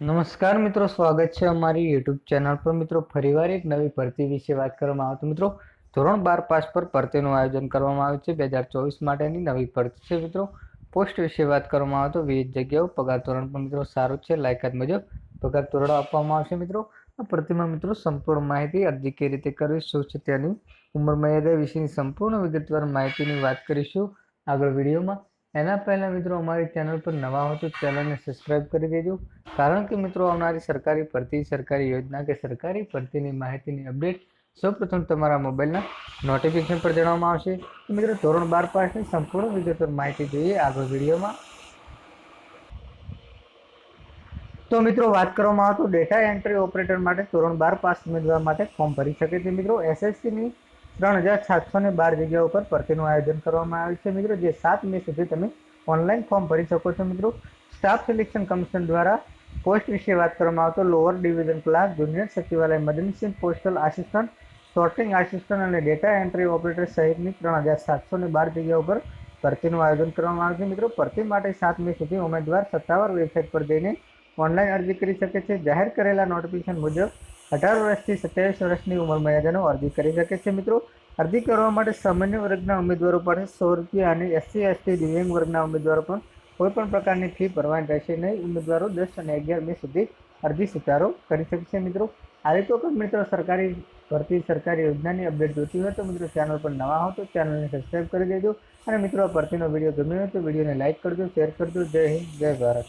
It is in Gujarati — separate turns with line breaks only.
નમસ્કાર મિત્રો, સ્વાગત છે અમારી યુટ્યુબ ચેનલ પર. મિત્રો, ફરીવાર એક નવી ભરતી વિશે વાત કરવામાં આવે તો મિત્રો, ધોરણ બાર પાસ પર ભરતીનું આયોજન કરવામાં આવ્યું છે. બે હજાર ચોવીસ માટેની નવી ભરતી છે મિત્રો. પોસ્ટ વિશે વાત કરવામાં આવે તો વિવિધ જગ્યાઓ પગાર ધોરણ પણ મિત્રો સારું છે. લાયકાત મુજબ પગાર ધોરણ આપવામાં આવશે મિત્રો. આ ભરતીમાં મિત્રો સંપૂર્ણ માહિતી અરજી કઈ રીતે કરવી, શું છે તેની ઉંમર મર્યાદા વિશેની સંપૂર્ણ વિગતવાર માહિતીની વાત કરીશું. આગળ વિડીયોમાં એના પહેલાં મિત્રો અમારી ચેનલ પર નવા હો તો ચેનલને સબસ્ક્રાઈબ કરી દેજો. કારણ કે મિત્રો આવનારી સરકારી ભરતી, સરકારી યોજના કે સરકારી ભરતીની માહિતીની અપડેટ સૌપ્રથમ તમારા મોબાઈલના નોટિફિકેશન પર જણાવવામાં આવશે. તો મિત્રો ધોરણ બાર પાસની સંપૂર્ણ વિગતવાર માહિતી જોઈએ આગળ વિડીયોમાં. તો મિત્રો વાત કરવામાં આવતો ડેટા એન્ટ્રી ઓપરેટર માટે ધોરણ બાર પાસ ઉમેદવાર માટે ફોર્મ ભરી શકે છે મિત્રો. એસએસસીની ત્રણ હજાર સાતસો ને બાર જગ્યાઓ પર ભરતીનું આયોજન કરવામાં આવ્યું છે મિત્રો. જે સાત મે સુધી તમે ઓનલાઈન ફોર્મ ભરી શકો છો મિત્રો. સ્ટાફ સિલેક્શન કમિશન દ્વારા પોસ્ટ વિશે વાત કરવામાં આવતો લોઅર ડિવિઝન ક્લાસ, જુનિયર સચિવાલય, Madansinh postal assistant, sorting assistant અને ડેટા એન્ટ્રી ઓપરેટર સહિતની ત્રણ હજાર સાતસો ને બાર જગ્યાઓ પર ભરતીનું આયોજન કરવામાં આવ્યું છે મિત્રો. ભરતી માટે સાત મે સુધી ઉમેદવાર સત્તાવાર વેબસાઇટ પર જઈને ઓનલાઈન અરજી કરી શકે છે. જાહેર કરેલા નોટિફિકેશન મુજબ અઢાર વર્ષથી સત્યાવીસ વર્ષની ઉંમર મર્યાદાનો અરજી કરી શકે છે, મિત્રો. અરજી કરવા માટે સામાન્ય વર્ગના ઉમેદવારો પાસે સો રૂપિયા અને એસસી, એસટી દિવ્યાંગ વર્ગના ઉમેદવારો પણ કોઈપણ પ્રકારની ફી ભરવાની રહેશે નહીં. ઉમેદવારો દસ અને અગિયાર મે સુધી અરજી સ્વીકારો કરી શકશે, મિત્રો. આ રીતે પણ મિત્રો સરકારી, ભરતી સરકારી યોજનાની અપડેટ જોતી હોય તો મિત્રો ચેનલ પર નવા હો તો ચેનલને સબસ્ક્રાઈબ કરી દેજો. અને મિત્રો, આ ભરતીનો વીડિયો ગમ્યો હોય તો વિડીયોને લાઇક કરજો, શેર કરજો. જય હિન્દ, જય ભારત.